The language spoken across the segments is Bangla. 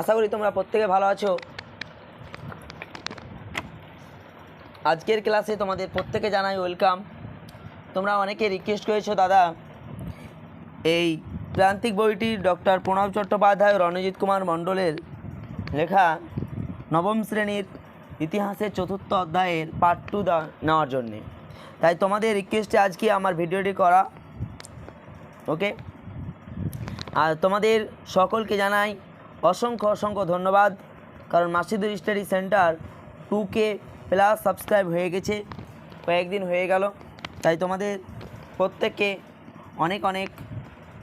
আশা করি তোমরা প্রত্যেকে ভালো আছো। আজকের ক্লাসে তোমাদের প্রত্যেকে জানাই ওয়েলকাম তোমরা অনেকে রিকোয়েস্ট করেছ, দাদা। এই প্রান্তিক বইটি ডক্টর প্রণব চট্টোপাধ্যায় রণজিৎ কুমার মণ্ডলের লেখা নবম শ্রেণির ইতিহাসের চতুর্থ অধ্যায়ের পার্ট টু নেওয়ার জন্যে। তাই তোমাদের রিকোয়েস্টে আজকে আমার ভিডিওটি করা। ওকে আর তোমাদের সকলকে জানাই অসংখ্য অসংখ্য ধন্যবাদ। কারণ Masidur study centre two K plus subscribe হয়ে গেছে। কয়েকদিন হয়ে গেল। তাই তোমাদের প্রত্যেককে অনেক অনেক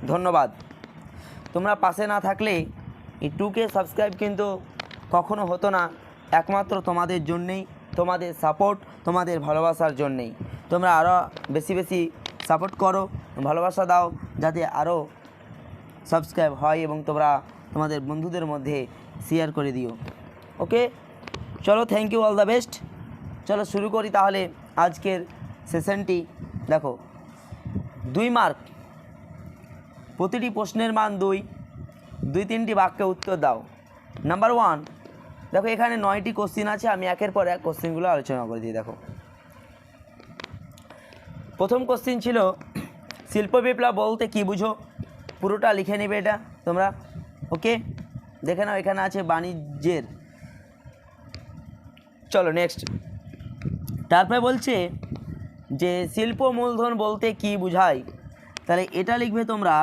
ধন্যবাদ। তোমরা পাশে না থাকলে এই টু কে সাবস্ক্রাইব কিন্তু কখনো হতো না। একমাত্র তোমাদের জন্যেই, তোমাদের সাপোর্ট তোমাদের ভালোবাসার জন্যেই। তোমরা আরও বেশি বেশি সাপোর্ট করো, ভালোবাসা দাও, যাতে আরও সাবস্ক্রাইব হয় এবং তোমরা তোমাদের বন্ধুদের মধ্যে শেয়ার করে দিও। ওকে চলো thank you all the best চলো, শুরু করি তাহলে আজকের সেশনটি দেখো, দুই মার্ক প্রতিটি প্রশ্নের মান দুই। দুই, তিনটি বাক্যে উত্তর দাও। নাম্বার ওয়ান দেখো, এখানে নয়টি কোশ্চিন আছে, আমি একের পর এক কোশ্চিনগুলো আলোচনা করে দিই, দেখো। প্রথম কোশ্চিন ছিল শিল্প বিপ্লব বলতে কি বুঝো? পুরোটা লিখে নেবে এটা তোমরা। ওকে? দেখে নাও, এখানে আছে বাণিজ্যের। চলো নেক্সট তারপরে বলছে যে, শিল্প মূলধন বলতে কি বুঝায়? তাহলে এটা লিখবে তোমরা,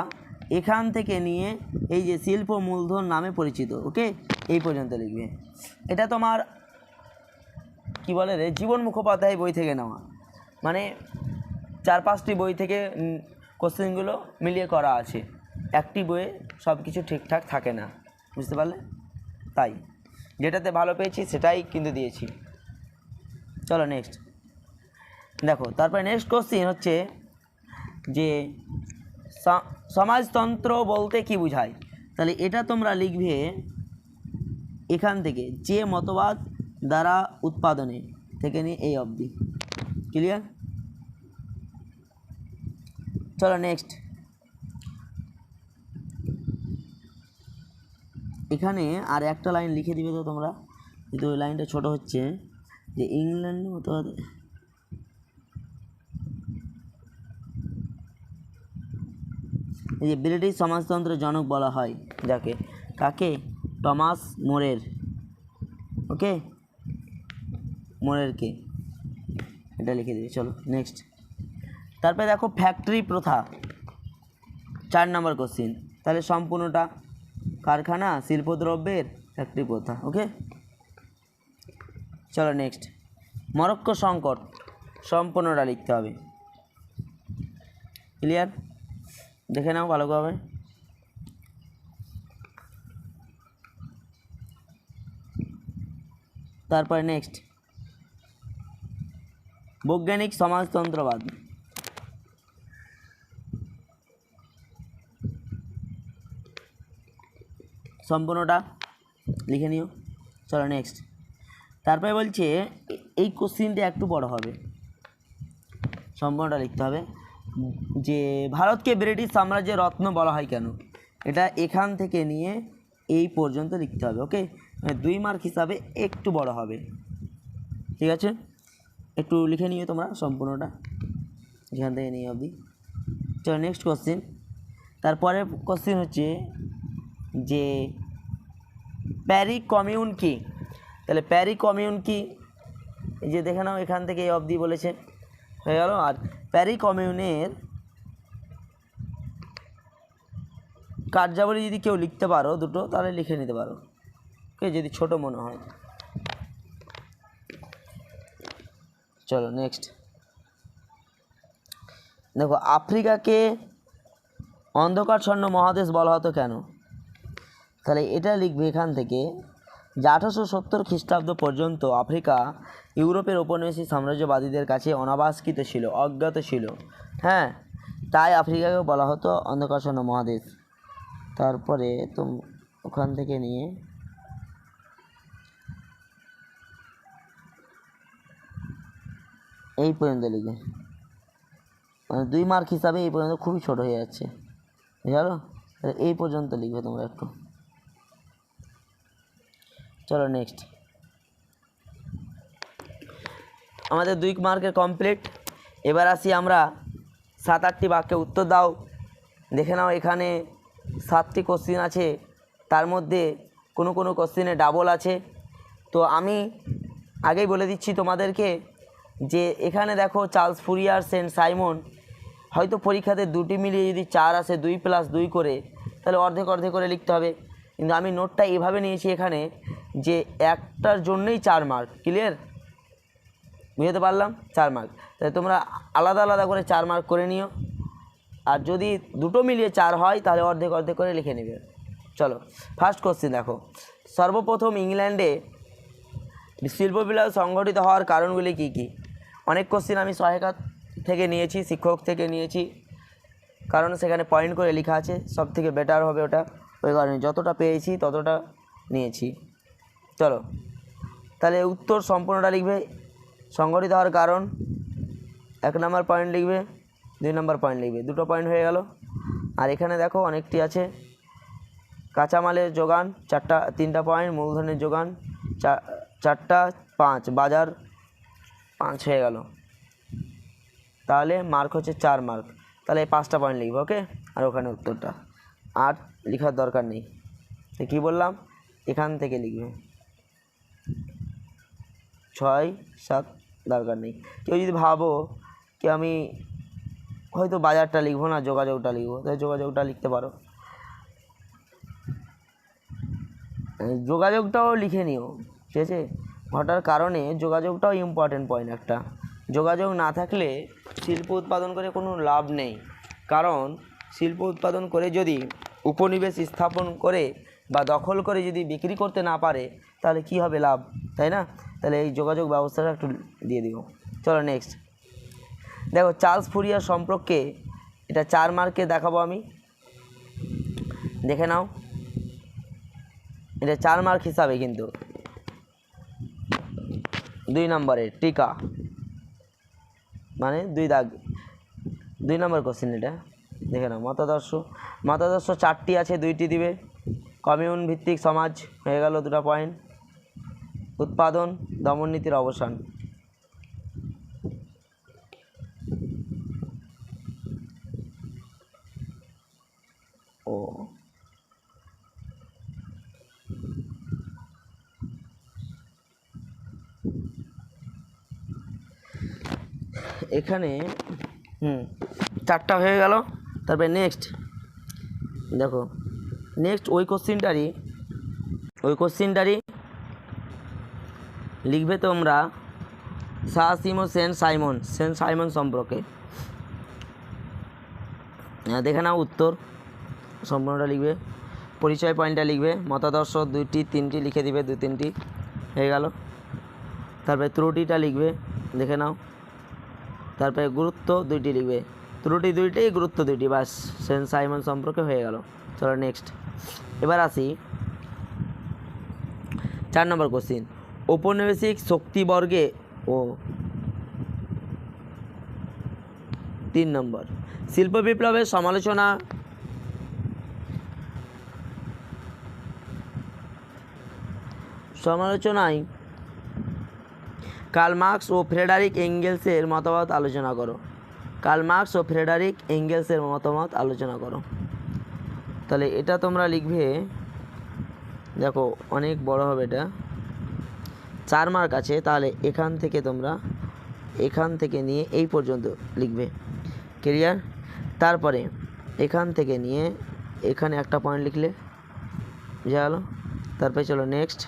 এখান থেকে নিয়ে এই যে শিল্প মূলধন নামে পরিচিত, ওকে? এই পর্যন্ত লিখবে। এটা তোমার, কি বলে রে? জীবন মুখোপাধ্যায় বই থেকে নেওয়া। মানে চার পাঁচটি বই থেকে কোশ্চেনগুলো মিলিয়ে করা আছে। একটি বইয়ে সব কিছু ঠিকঠাক থাকে না। বুঝতে পারলে? তাই। যেটাতে ভালো পেয়েছি সেটাই কিন্তু দিয়েছি। চলো নেক্সট দেখো, তারপরে নেক্সট কোশ্চিন হচ্ছে যে সমাজতন্ত্র বলতে কি বোঝায়? তাহলে এটা তোমরা লিখবে এখান থেকে, যে মতবাদ দ্বারা উৎপাদনে, থেকে নিয়ে এই অবধি। ক্লিয়ার চলো নেক্সট এখানে আর একটা লাইন লিখে দিবে তো তোমরা। কিন্তু ওই লাইনটা ছোট হচ্ছে যে ইংল্যান্ড মতবাদ এই যে ব্রিটিশ সমাজতন্ত্রের জনক বলা হয় যাকে, কাকে? টমাস মোরের। ওকে? মোরেরকে। এটা লিখে দিবে, চলো নেক্সট তারপরে দেখো ফ্যাক্টরি প্রথা। চার নম্বর কোশ্চিন তাহলে সম্পূর্ণটা কারখানা, শিল্পদ্রব্যের ফ্যাক্টরি প্রথা ওকে চলো নেক্সট মরক্কো সংকট, সম্পূর্ণটা লিখতে হবে। ক্লিয়ার দেখে নাও ভালোভাবে তারপরে নেক্সট বৈজ্ঞানিক সমাজতন্ত্রবাদ। সম্পূর্ণটা লিখে নিও। চলো নেক্সট তারপরে বলছে, এই কোশ্চিনটা একটু বড় হবে। সম্পূর্ণটা লিখতে হবে। যে, ভারতকে ব্রিটিশ সাম্রাজ্যের রত্ন বলা হয় কেন? এটা এখান থেকে নিয়ে এই পর্যন্ত লিখতে হবে ওকে মানে দুই মার্ক হিসাবে একটু বড় হবে। ঠিক আছে? একটু লিখে নিও তোমরা সম্পূর্ণটা, এখান থেকে নিয়ে অবধি। চলো নেক্সট কোশ্চিন তারপরে কোশ্চিন হচ্ছে যে প্যারি কমিউন কি? তাহলে প্যারি কমিউন কি যে দেখে নাও, এখান থেকে এই অবধি বলেছে। হয়ে গেল। আর প্যারি কমিউনের কার্যাবলী যদি কেউ লিখতে পারো দুটো, তাহলে লিখে নিতে পারো। ওকে, যদি ছোট মনে হয়। চলো নেক্সট দেখো, আফ্রিকাকে অন্ধকারচ্ছন্ন মহাদেশ বলা হতো কেন? তাহলে এটা লিখবে এখান থেকে যে আঠারোশো সত্তর খ্রিস্টাব্দ পর্যন্ত আফ্রিকা ইউরোপের উপনিবেশী সাম্রাজ্যবাদীদের কাছে অনাবাসকৃত ছিল, অজ্ঞাত ছিল। হ্যাঁ তাই আফ্রিকাকে বলা হতো অন্ধকারচ্ছন্ন মহাদেশ। তারপরে তো ওখান থেকে নিয়ে এই পর্যন্ত লিখবে। মানে দুই মার্ক হিসাবে এই পর্যন্ত খুবই ছোট হয়ে যাচ্ছে। বুঝলো এই পর্যন্ত লিখবে তোমরা একটু। চলো নেক্সট আমাদের দুই মার্কের কমপ্লিট এবার আসি আমরা সাত আটটি বাক্যে উত্তর দাও। দেখে নাও এখানে সাতটি কোশ্চিন আছে। তার মধ্যে কোনো কোনো কোশ্চিনে ডাবল আছে। তো আমি আগেই বলে দিচ্ছি তোমাদেরকে যে এখানে দেখো চার্লস ফুরিয়ার, সেন্ট সাইমন, হয়তো পরীক্ষাতে দুটি মিলিয়ে যদি চার আসে দুই প্লাস দুই করে, তাহলে অর্ধেক অর্ধেক করে লিখতে হবে। কিন্তু আমি নোটটা এভাবে নিয়েছি এখানে যে একটার জন্যই চার মার্ক ক্লিয়ার বুঝতে পারলাম? চার মার্ক তাহলে তোমরা আলাদা আলাদা করে চার মার্ক করে নিও। আর যদি দুটো মিলিয়ে চার হয়, তাহলে অর্ধেক অর্ধেক করে লিখে নেবে। চলো ফার্স্ট কোশ্চেন দেখো। সর্বপ্রথম ইংল্যান্ডে শিল্প বিপ্লব সংগঠিত হওয়ার কারণগুলি কী কী? অনেক কোশ্চেন আমি সহায়িকা থেকে নিয়েছি, শিক্ষক থেকে নিয়েছি। কারণ সেখানে পয়েন্ট করে লেখা আছে সব থেকে বেটার হবে ওটা। ওই কারণে যতটা পেয়েছি, ততটা নিয়েছি। চলো। তাহলে উত্তর সম্পূর্ণটা লিখবে সংগঠিত হওয়ার কারণ, এক নম্বর পয়েন্ট লিখবে, দুই নম্বর পয়েন্ট লিখবে। দুটো পয়েন্ট হয়ে গেল। আর এখানে দেখো অনেকটি আছে। কাঁচামালের যোগান, চারটা, তিনটা পয়েন্ট মূলধনের যোগান চারটা, পাঁচ, বাজার পাঁচ হয়ে গেল। তাহলে মার্ক হচ্ছে চার মার্ক তাহলে পাঁচটা পয়েন্ট লিখবে ওকে আর ওখানে উত্তরটা। আর লেখার দরকার নেই। তো কী বললাম? এখান থেকে লিখবে। ছয়, সাত, দরকার নেই। কেউ যদি ভাবো কি আমি হয়তো বাজারটা লিখব না, যোগাযোগটা লিখব তাই যোগাযোগটা লিখতে পারো। যোগাযোগটাও লিখে নিও, ঠিক আছে? ঘটার কারণে যোগাযোগটাও ইম্পর্টেন্ট পয়েন্ট একটা। যোগাযোগ না থাকলে শিল্প উৎপাদন করে কোনো লাভ নেই। কারণ শিল্প উৎপাদন করে যদি উপনিবেশ স্থাপন করে বা দখল করে যদি বিক্রি করতে না পারে, তাহলে কি হবে লাভ, তাই না? তাহলে এই যোগাযোগ ব্যবস্থাটা একটু দিয়ে দিও চলো নেক্সট দেখো, চার্লস ফুরিয়ার সম্পর্কে এটা চার মার্কে দেখাবো আমি। দেখে নাও। এটা চার মার্ক হিসাবে কিন্তু। দুই নম্বরের, টিকা। মানে দুই দাগ। দুই নম্বর কোশ্চেন এটা। দেখে নাও, মতাদর্শ। মতাদর্শ চারটি আছে, দুইটি দিবে। কমিউন ভিত্তিক সমাজ হয়ে গেল দুটো পয়েন্ট উৎপাদন, দমন নীতির অবসান। ও। এখানে, হুম, চারটা হয়ে গেল। তারপরে নেক্সট দেখো নেক্সট ওই কোশ্চিনটারই ওই কোশ্চিনটারই লিখবে তোমরা সাহসিমো সেন সাইমন সেন সাইমন সম্পর্কে। হ্যাঁ, দেখে নাও উত্তর। সম্পূর্ণটা লিখবে। পরিচয় পয়েন্টটা লিখবে। মতাদর্শ দুইটি তিনটি লিখে দিবে দু তিনটি। হয়ে গেল। তারপরে ত্রুটিটা লিখবে। দেখে নাও। তারপরে গুরুত্ব দুইটি লিখবে। ত্রুটি দুইটি গুরুত্ব দুইটি। বাস সেন সাইমন সম্পর্কে হয়ে গেল। চলো নেক্সট এবার আসি। চার নম্বর কোশ্চিন ঔপনিবেশিক শক্তিবর্গে ও তিন নম্বর। শিল্প বিপ্লবের সমালোচনা সমালোচনায় কার্ল মার্কস ও ফ্রেডারিক এঙ্গেলসের মতামত আলোচনা করো। কার্ল মার্কস ও ফ্রেডারিক এঙ্গেলসের মতামত আলোচনা করো। তাহলে এটা তোমরা লিখবে, দেখো অনেক বড় হবে এটা। চার মার্ক আছে, তাহলে এখান থেকে তোমরা এখান থেকে নিয়ে এই পর্যন্ত লিখবে। ক্লিয়ার তারপরে এখান থেকে নিয়ে এখানে একটা পয়েন্ট লিখলে, বুঝা গেলো? তারপরে চলো নেক্সট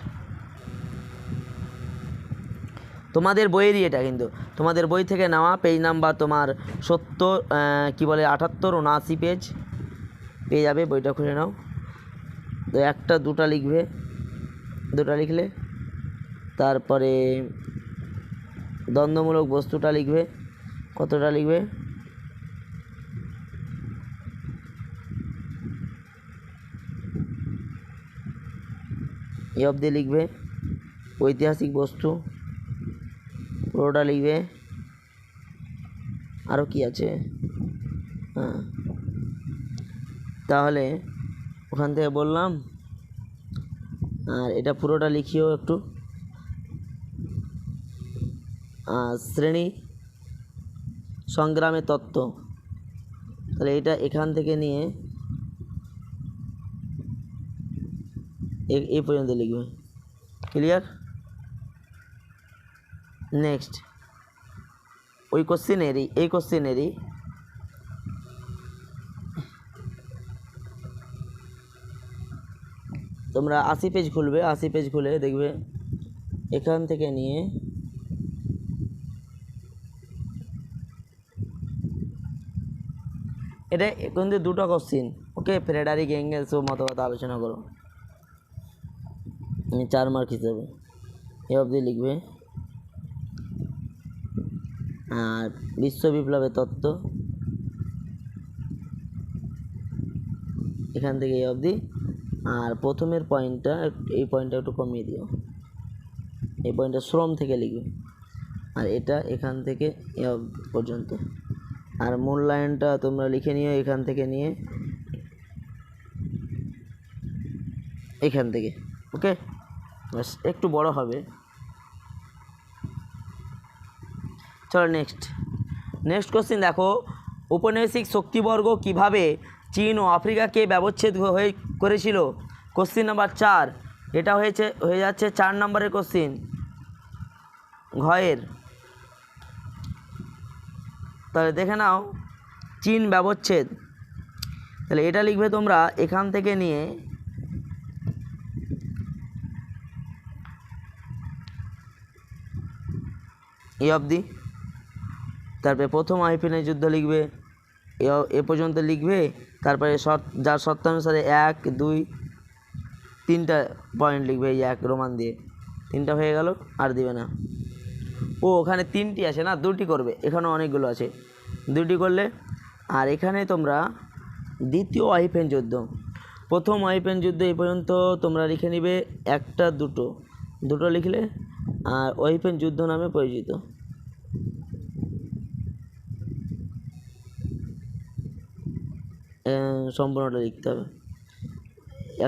তোমাদের বইয়েরই এটা কিন্তু। তোমাদের বই থেকে নেওয়া পেজ নাম্বার তোমার সত্তর কি বলে, আটাত্তর উনআশি পেজ পেয়ে যাবে, বইটা খুলে নাও। তো একটা, দুটা লিখবে। দুটা লিখলে তারপরে দ্বন্দ্বমূলক বস্তুটা লিখবে। কতটা লিখবে? এ অবধি লিখবে। ঐতিহাসিক বস্তু, পুরোটা লিখবে। আরও কি আছে? হ্যাঁ। তাহলে ওখান থেকে বললাম, আর এটা পুরোটা লিখিও একটু। শ্রেণি সংগ্রামের তত্ত্ব। তাহলে এটা এখান থেকে নিয়ে এ- এই পর্যন্ত লিখবে। ক্লিয়ার নেক্সট ওই কোশ্চেনেরই, এই কোশ্চেনেরই। তোমরা আশি পেজ খুলবে, আশি পেজ খুলে দেখবে। এখান থেকে নিয়ে এটা কিন্তু দুটো কোশ্চিন ওকে ফ্রেডারিক এঙ্গেলস ও মতবাদ আলোচনা করো। চার মার্ক হিসাবে। এ অবধি লিখবে। আর বিশ্ব বিপ্লবের তত্ত্ব। এখান থেকে এই অবধি। আর প্রথমের পয়েন্টটা এই পয়েন্টটা একটু কমিয়ে দিও। এই পয়েন্টটা শ্রম থেকে লিখবে। আর এটা এখান থেকে এ পর্যন্ত। আর মূল্যায়নটা তোমরা লিখে নিও এখান থেকে নিয়ে। এখান থেকে, ওকে? ব্যাস, একটু বড় হবে। চলো নেক্সট নেক্সট কোশ্চিন দেখো, ঔপনিবেশিক শক্তিবর্গ কীভাবে চীন ও আফ্রিকাকে ব্যবচ্ছেদ হয়ে করেছিল? কোশ্চিন নাম্বার চার। এটা হয়েছে, হয়ে যাচ্ছে চার নম্বরের কোশ্চিন ঘয়ের। তাহলে দেখে নাও, চীন ব্যবচ্ছেদ। তাহলে এটা লিখবে তোমরা এখান থেকে নিয়ে এই অবধি। তারপরে প্রথম আইপিনের যুদ্ধ লিখবে, এ এ পর্যন্ত লিখবে, তারপরে শর্ত যার শর্তানুসারে এক, দুই, তিনটা পয়েন্ট লিখবে এই এক রোমান দিয়ে। তিনটা হয়ে গেল, আর দিবে না। ও ওখানে তিনটি আছে না? দুটি করবে। এখানেও অনেকগুলো আছে। দুটি করলে, আর এখানে তোমরা দ্বিতীয় আইপেন যুদ্ধ। প্রথম আইপেন যুদ্ধ এই পর্যন্ত তোমরা লিখে নিবে একটা, দুটো। দুটো লিখলে, আর ওয়াইপেন যুদ্ধ নামে পরিচিত। সম্পূর্ণটা লিখতে হবে।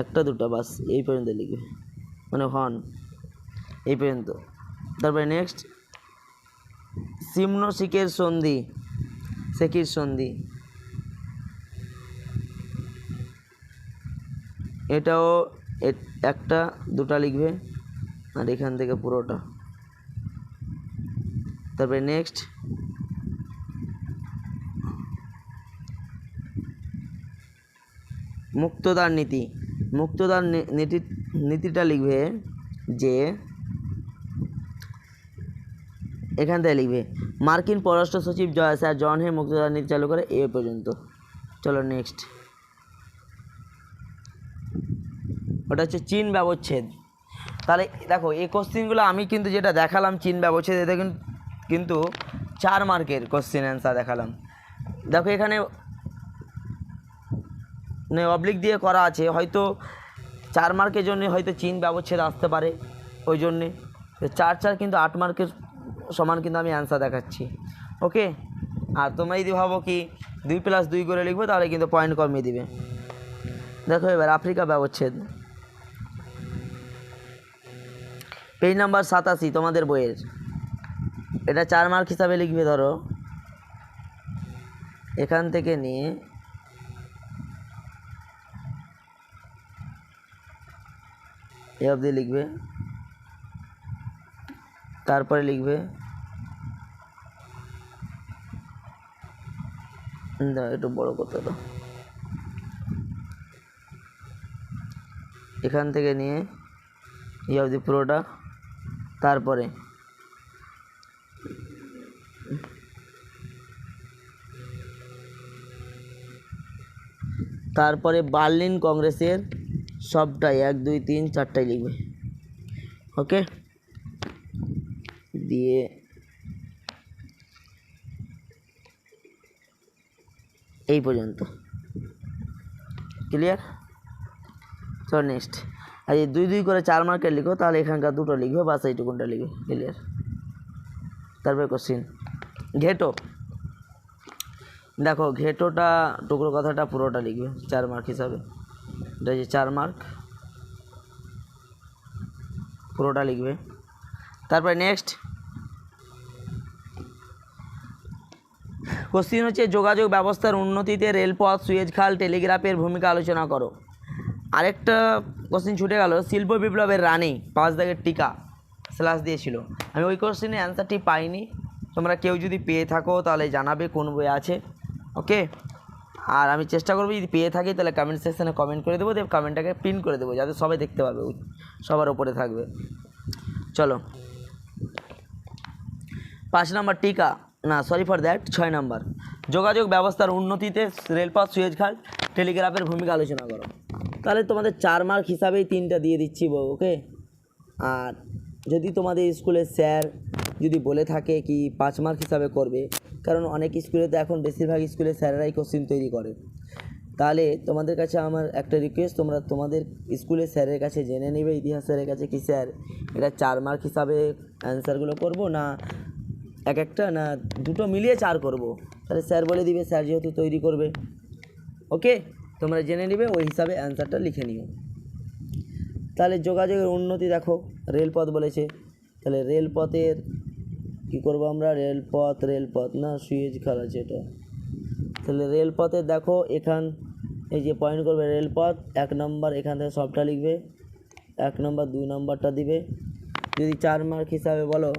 একটা, দুটো, বাস, এই পর্যন্ত লিখবে। মানে হন, এই পর্যন্ত। তারপরে নেক্সট সিমনো শিকের সন্ধি শেখির সন্ধি। এটাও একটা, দুটা লিখবে, আর এখান থেকে পুরোটা। তারপরে নেক্সট মুক্তদার নীতি। মুক্তদার নীতি নীতিটা লিখবে যে এখান থেকে লিখবে, মার্কিন পররাষ্ট্র সচিব জয় স্যার, জন হে মুক্তদার নীতি চালু করে এ পর্যন্ত। চলো নেক্সট ওটা হচ্ছে চীন ব্যবচ্ছেদ। তাহলে দেখো, এই কোশ্চিনগুলো আমি কিন্তু যেটা দেখালাম চীন ব্যবচ্ছেদ, এটা কিন্তু চার মার্কের কোশ্চিন অ্যান্সার দেখালাম। দেখো এখানে মানে অবলিক দিয়ে করা আছে, হয়তো চার মার্কের জন্য হয়তো চীন ব্যবচ্ছেদ আসতে পারে, ওই জন্যে। চার চার কিন্তু আট মার্কের সমান কিন্তু আমি অ্যান্সার দেখাচ্ছি। ওকে আর তোমরা যদি ভাবো কি দুই প্লাস দুই করে লিখব, তাহলে কিন্তু পয়েন্ট কমিয়ে দিবে। দেখো এবার আফ্রিকা ব্যবচ্ছেদ। পেজ নাম্বার সাতাশি, তোমাদের বইয়ের। এটা চার মার্ক হিসাবে লিখবে, ধরো। এখান থেকে নিয়ে এ অবধি লিখবে। তারপরে লিখবে একটু বড় করতে দাও এখান থেকে নিয়ে, এই অবধি পুরোটা, তারপরে তারপরে বার্লিন কংগ্রেসের সবটাই, এক, দুই, তিন, চারটাই লিখবে। ওকে? দিয়ে এই পর্যন্ত ক্লিয়ার চল নেক্সট আর এই দুই দুই করে চার মার্কের লিখো তাহলে এখানকার দুটো লিখবে বাস এইটুকুনটা লিখবে ক্লিয়ার তারপরে কোশ্চিন ঘেটো দেখো ঘেটোটা টুকরো কথাটা পুরোটা লিখবে, চার মার্ক হিসাবে। এটা হচ্ছে চার মার্ক পুরোটা লিখবে। তারপরে নেক্সট কোশ্চিন হচ্ছে যোগাযোগ ব্যবস্থার উন্নতিতে রেলপথ, সুয়েজ খাল, টেলিগ্রাফের ভূমিকা আলোচনা করো। আরেকটা কোশ্চিন ছুটে গেল, শিল্প বিপ্লবের রানী, পাঁচ দাগের টিকা স্ল্যাশ দিয়েছিল। আমি ওই কোশ্চিনের অ্যান্সারটি পাইনি। তোমরা কেউ যদি পেয়ে থাকো তাহলে জানাবে কোন বই আছে ওকে আর আমি চেষ্টা করব যদি পেয়ে থাকি তাহলে কমেন্ট সেকশানে কমেন্ট করে দেবো, দেব কমেন্টটাকে প্রিন্ট করে দেবো, যাতে সবাই দেখতে পাবে সবার ওপরে থাকবে। চলো। পাঁচ নম্বর টিকা। না সরি ফর দ্যাট ছয় নম্বর। যোগাযোগ ব্যবস্থার উন্নতিতে রেলপথ সুয়েজ খাল টেলিগ্রাফের ভূমিকা আলোচনা করো। তাহলে তোমাদের চার মার্ক হিসাবেই তিনটা দিয়ে দিচ্ছি ওকে আর যদি তোমাদের স্কুলের স্যার যদি বলে থাকে কি পাঁচ মার্ক হিসাবে করবে, কারণ অনেক স্কুলে তো এখন বেশিরভাগ স্কুলে স্যারেরাই কোশ্চিন তৈরি করে। তাহলে তোমাদের কাছে আমার একটা রিকোয়েস্ট তোমরা তোমাদের স্কুলের স্যারের কাছে জেনে নেবে ইতিহাস স্যারের কাছে কি স্যার এটা চার মার্ক হিসাবে অ্যান্সারগুলো করব না এক একটা না দুটো মিলিয়ে চার করব। তাহলে স্যার বলে দিবে, স্যার যেহেতু তৈরি করবে। ওকে? তোমরা জেনে নেবে, ওই হিসাবে অ্যান্সারটা লিখে নিও। তাহলে যোগাযোগের উন্নতি দেখো, রেলপথ বলেছে। তাহলে রেলপথের কী করব আমরা? রেলপথ রেলপথ না সুয়েজ খাল আছে এটা। তাহলে রেলপথে দেখো এখান, এই যে পয়েন্ট করবে রেলপথ, এক নম্বর এখান থেকে সবটা লিখবে। এক নম্বর দুই নম্বরটা দিবে। যদি চার মার্ক হিসাবে বলো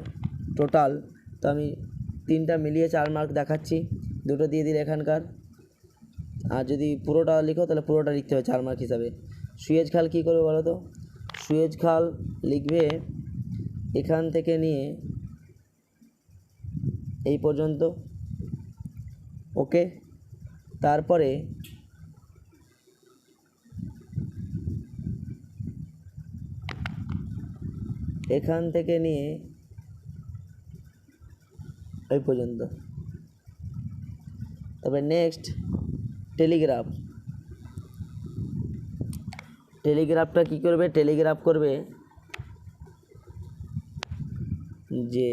টোটাল তো আমি তিনটা মিলিয়ে চার মার্ক দেখাচ্ছি। দুটো দিয়ে দিলে এখানকার। আর যদি পুরোটা লিখো, তাহলে পুরোটা লিখতে হবে চার মার্ক হিসাবে। সুয়েজ খাল কী করবে বলো তো? সুয়েজ খাল লিখবে এখান থেকে নিয়ে এই পর্যন্ত। ওকে? তারপরে এখান থেকে নিয়ে এই পর্যন্ত। তবে নেক্সট টেলিগ্রাফ টেলিগ্রাফটা কি করবে? টেলিগ্রাফ করবে যে,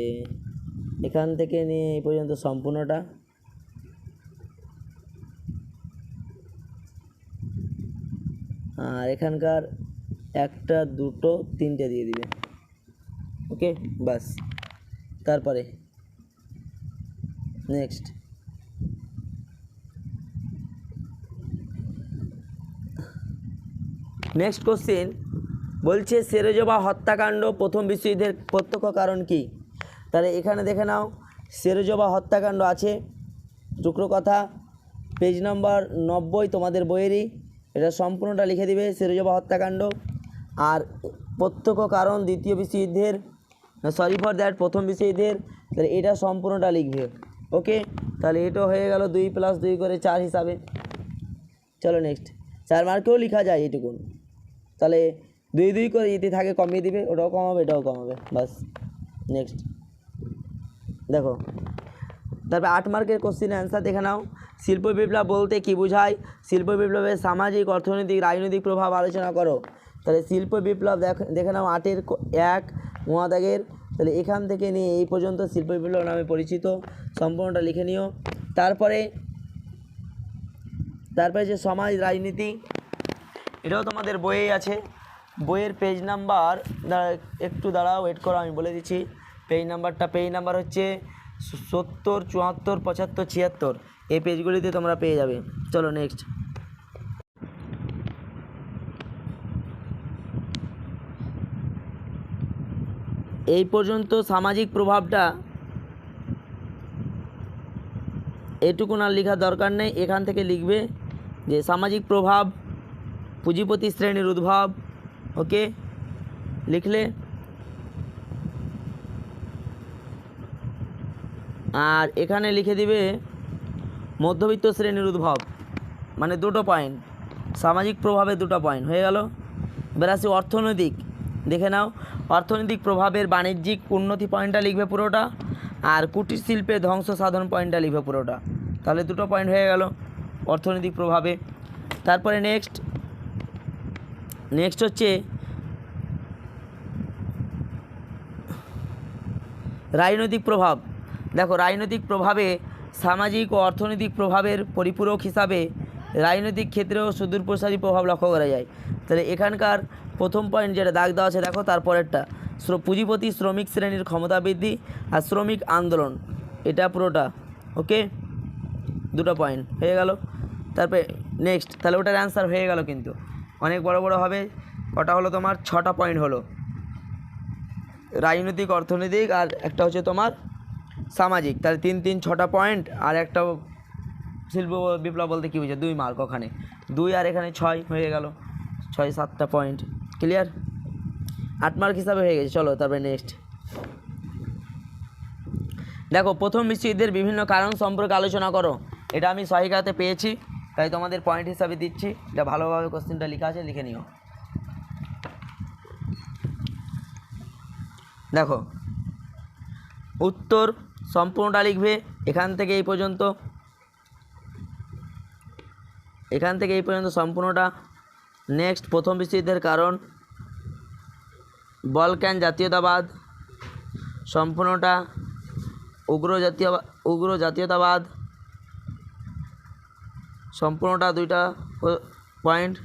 এখান থেকে নিয়ে এই পর্যন্ত সম্পূর্ণটা। আর এখানকার একটা, দুটো, তিনটে দিয়ে দিবে। ওকে বাস। তারপরে নেক্সট। নেক্সট কোশ্চেন, বলছে সেরেজোবা হত্যাকাণ্ড প্রথম বিশ্বযুদ্ধের প্রত্যক্ষ কারণ কি? তাহলে এখানে দেখে নাও সেরেজোবা হত্যাকাণ্ড আছে, টুকরো কথা, পেজ নাম্বার নব্বই তোমাদের বইয়েরই, এটা সম্পূর্ণটা লিখে দিবে সেরেজোবা হত্যাকাণ্ড। আর প্রত্যক্ষ কারণ দ্বিতীয় বিশ্বযুদ্ধের সরি ফর দ্যাট প্রথম বিশ্বযুদ্ধের, তাহলে এটা সম্পূর্ণটা লিখবে। ওকে, তাহলে এটাও হয়ে গেল দুই প্লাস দুই করে চার হিসাবে। চলো নেক্সট চার মার্কেও লেখা যায় এইটুকুন। তাহলে দুই দুই করে যদি থাকে কমিয়ে দিবে, ওটাও কমাবে, এটাও কমাবে। বাস নেক্সট দেখো, তারপরে আট মার্কের কোশ্চেনের অ্যান্সার দেখে নাও। শিল্প বিপ্লব বলতে কি বোঝায়? শিল্প বিপ্লবের সামাজিক, অর্থনৈতিক, রাজনৈতিক প্রভাব আলোচনা করো। তাহলে শিল্প বিপ্লব দেখ, দেখে নাও আটের এক মহাদাগের তাহলে এখান থেকে নিয়ে এই পর্যন্ত শিল্প বিপ্লব নামে পরিচিত। সম্পূর্ণটা লিখে নিও। তারপরে তারপরে যে সমাজ রাজনীতি, এটাও তোমাদের বইয়েই আছে। বইয়ের পেজ নাম্বার একটু দাঁড়াও ওয়েট করো, আমি বলে দিচ্ছি। পেজ নাম্বারটা পেজ নাম্বার হচ্ছে সত্তর, চুয়াত্তর, পঁচাত্তর, ছিয়াত্তর। এই পেজগুলিতে তোমরা পেয়ে যাবে। চলো নেক্সট এই পর্যন্ত সামাজিক প্রভাবটা এটুকুন আর লেখার দরকার নেই। এখান থেকে লিখবে যে সামাজিক প্রভাব, পুঁজিপতি শ্রেণির উদ্ভব ওকে লিখলে আর এখানে লিখে দিবে মধ্যবিত্ত শ্রেণির উদ্ভব মানে দুটো পয়েন্ট সামাজিক প্রভাবে দুটো পয়েন্ট হয়ে গেল? এবার আসি অর্থনৈতিক। দেখে নাও। অর্থনৈতিক প্রভাবের বাণিজ্যিক উন্নতি পয়েন্টটা লিখবে পুরোটা, আর কুটির শিল্পে ধ্বংস সাধন পয়েন্টটা লিখবে পুরোটা। তাহলে দুটো পয়েন্ট হয়ে গেল অর্থনৈতিক প্রভাবে। তারপরে নেক্সট নেক্সট হচ্ছে রাজনৈতিক প্রভাব। দেখো, রাজনৈতিক প্রভাবে সামাজিক ও অর্থনৈতিক প্রভাবের পরিপূরক হিসাবে রাজনৈতিক ক্ষেত্রেও সুদূরপ্রসারী প্রভাব লক্ষ্য করা যায়। তাহলে এখানকার প্রথম পয়েন্ট যেটা দাগ দেওয়া আছে, দেখো তারপরেরটা। পুঁজিপতি, শ্রমিক শ্রেণির ক্ষমতা বৃদ্ধি আর শ্রমিক আন্দোলন, এটা পুরোটা ওকে দুটো পয়েন্ট হয়ে গেল। তারপরে নেক্সট তাহলে ওটার অ্যান্সার হয়ে গেল কিন্তু। অনেক বড় বড় হবে, কটা হলো তোমার? ছটা পয়েন্ট হলো। রাজনৈতিক, অর্থনৈতিক আর একটা হচ্ছে তোমার সামাজিক। তাহলে তিন তিন, ছটা পয়েন্ট আর একটা শিল্প বিপ্লব বলতে কী বুঝে দুই মার্ক ওখানে। দুই আর এখানে ছয় হয়ে গেল। ছয়, সাতটা পয়েন্ট ক্লিয়ার আট মার্ক হিসাবে হয়ে গেছে, চলো তারপরে নেক্সট দেখো, প্রথম বিশ্বযুদ্ধের বিভিন্ন কারণ সম্পর্কে আলোচনা করো। এটা আমি সহিকাতে পেয়েছি, তাই তোমাদের পয়েন্ট হিসাবে দিচ্ছি। এটা ভালোভাবে কোশ্চেনটা লেখা আছে, লিখে নিও। দেখো, উত্তর সম্পূর্ণটা লিখবে এখান থেকে এই পর্যন্ত। এখান থেকে এই পর্যন্ত সম্পূর্ণটা নেক্সট, প্রথম বিশ্বযুদ্ধের কারণ, বলক্যান জাতীয়তাবাদ, সম্পূর্ণটা উগ্র জাতীয়, উগ্র জাতীয়তাবাদ, সম্পূর্ণটা দুইটা পয়েন্ট,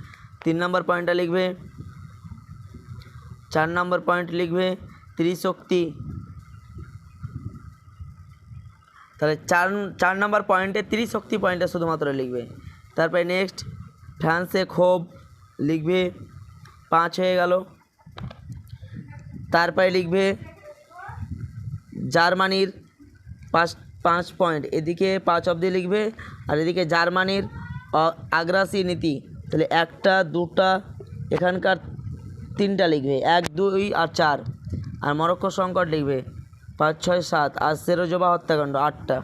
তিন নম্বর পয়েন্টটা লিখবে, চার নম্বর পয়েন্ট লিখবে ত্রিশক্তি। তাহলে চার চার নম্বর পয়েন্টে ত্রিশক্তি পয়েন্টটা শুধুমাত্র লিখবে। তারপরে নেক্সট, ফ্রান্সে ক্ষোভ লিখবে পাঁচ হয়ে গেল। তারপরে লিখবে জার্মানির পাঁচ পাঁচ পয়েন্ট এদিকে পাঁচ অবধি লিখবে আর এদিকে জার্মানির আগ্রাসী নীতি। তাহলে একটা, দুটা, এখানকার তিনটা লিখবে। এক, দুই আর চার। আর মরক্কো সংকট লিখবে পাঁচ, ছয়, সাত। আর সেরোজোবা হত্যাকাণ্ড আটটা।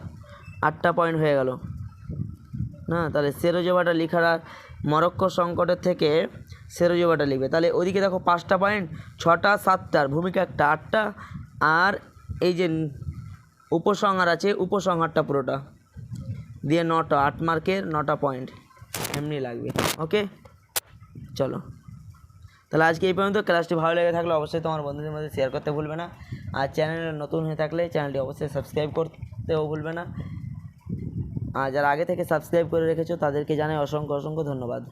আটটা পয়েন্ট হয়ে গেল। না, তাহলে সেরোজোবাটা লেখার আর মরক্কো সংকটের থেকে সেরোজোবাটা লিখবে। তাহলে ওদিকে দেখো পাঁচটা পয়েন্ট ছটা সাতটার ভূমিকা একটা, আটটা, আর এই যে উপসংহার আছে, উপসংহারটা পুরোটা। দিয়ে নটা, আট মার্কের নটা পয়েন্ট এমনি লাগবে ওকে চলো। তাহলে আজকে এই পর্যন্ত ক্লাসটি ভালো লেগে থাকলে অবশ্যই তোমার বন্ধুদের মধ্যে শেয়ার করতে ভুলবে না। আর চ্যানেলে নতুন হয়ে থাকলে চ্যানেলটি অবশ্যই সাবস্ক্রাইব করতেও ভুলবে না। আর যারা আগে থেকে সাবস্ক্রাইব করে রেখেছো তাদেরকে জানাই অসংখ্য অসংখ্য ধন্যবাদ।